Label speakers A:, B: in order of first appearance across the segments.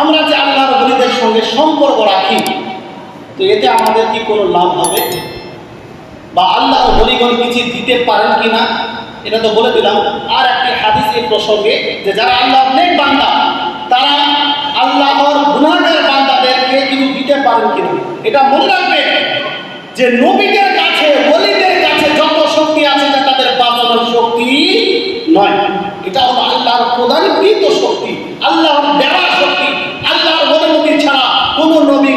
A: আমরা যে আল্লাহর বলিদের সঙ্গে সম্পর্ক রাখি, তো এতে আমাদের কি কোনো লাভ হবে? বা আল্লাহর বলিগণ কিছু দিতে পারেন কিনা? এটা তো বলে দিলাম। আর একটি হাদিস এই প্রসঙ্গে যে যারা আল্লাহর নেক বান্দা, তারা আল্লাহর গুনাহগার বান্দাদেরকে কিছু দিতে পারেন কিনা? এটা মনে রাখবেন যে নবীদের কাছে, বলিদের কাছে যত শক্তি আছে তা তাদের বাঁচানোর শক্তি নয়। এটা হলো আল্লাহর প্রদানকৃত শক্তি। আল্লাহর দেওয়া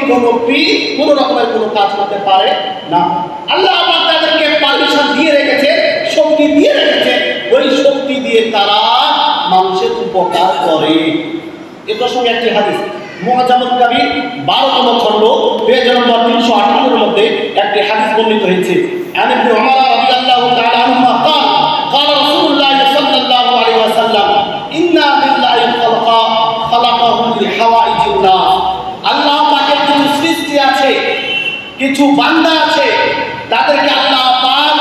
A: কোন পীর কোন রকমের কোনো কাজ করতে পারে না আল্লাহ আমার তাদেরকে পারমিশন দিয়ে রেখেছে শক্তি দিয়ে রেখেছে ওই শক্তি দিয়ে তারা মানুষের উপকার করে এ প্রসঙ্গে একটি হাদিস মুআজামুল কাবির বারোতম খণ্ড পেজ নম্বর তিনশো আঠান্নর মধ্যে একটি হাদিস বর্ণিত হয়েছে عن ابن عمر رضي الله تعالى عنهما قال قال رسول الله صلى الله عليه وسلم إنا بالله خلقا خلقه لحوائج কিছু বান্দা আছে, তাদেরকে আল্লাহ পাক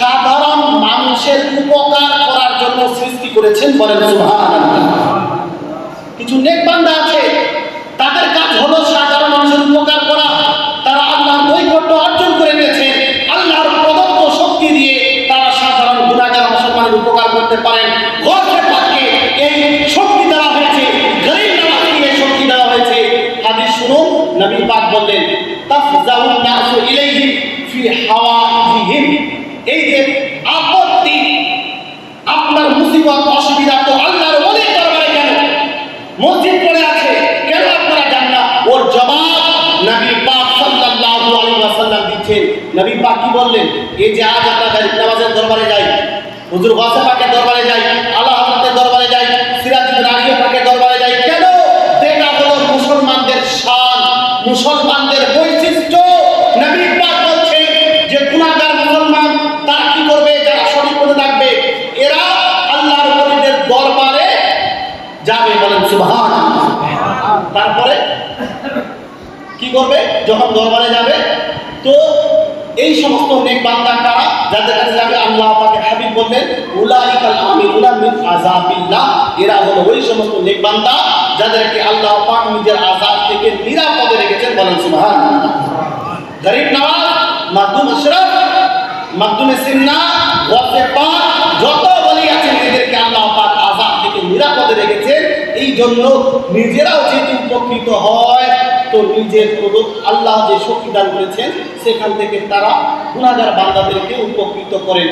A: সাধারণ মানুষের উপকার করার জন্য সৃষ্টি করেছেন বলেন কিছু নেক বান্দা আছে, তাদের কাজ হলো সাধারণ মানুষের উপকার করা। তারা আল্লাহর নৈকট্য অর্জন করে নিয়েছে, আল্লাহর প্রদত্ত শক্তি দিয়ে তারা সাধারণ গুণাগার মুসলমানের উপকার করতে পারেন। গর্বের পাককে এই শক্তি দেওয়া হয়েছে, গরিব শক্তি দেওয়া হয়েছে। হাদিস শুনুন, নবী পাক বললেন আপত্তি, আপনার মুসিবত, অসুবিধা তো আল্লাহর অনেক দরবারে কেন? মসজিদ পড়ে আছে, কেন আপনারা যান না? ওর জবাব নবী পাক সাল্লাল্লাহু আলাইহি ওয়াসাল্লাম দিচ্ছেন। নবী পাক কি বললেন? এই যে আজ আমরা নামাজের দরবারে যাই, হুজুর ওয়াসা পাকের দরবারে যাই কি করবে? যখন দরবারে যাবে, তো এই সমস্ত নেক বান্দা কারা? যাদের কাছে যাবে, আল্লাহ পাকে হাবিব বললেন, উলাইকাল আমিরুনা মিন আযাবিল্লাহ। এরা হলো ওই সমস্ত নেক বান্দা যাদেরকে আল্লাহ পাক নিজের আযাব থেকে নিরাপদে রেখেছেন বলেন সুবহানাল্লাহ। গরিব নওয়াজ মাকদুম আশরাফ, মাকদুমে সিন্না ওয়াসে পাক যত বলি আছে নিজেদেরকে আল্লাহ পাক আযাব থেকে নিরাপদে রেখেছেন। এই জন্য নিজেরাও যেহেতু উপকৃত হয় তো নিজের প্রদত্ত আল্লাহ যে শক্তি দান করেছেন, সেখান থেকে তারা গুণাগার বান্দাদেরকে উপকৃত করেন।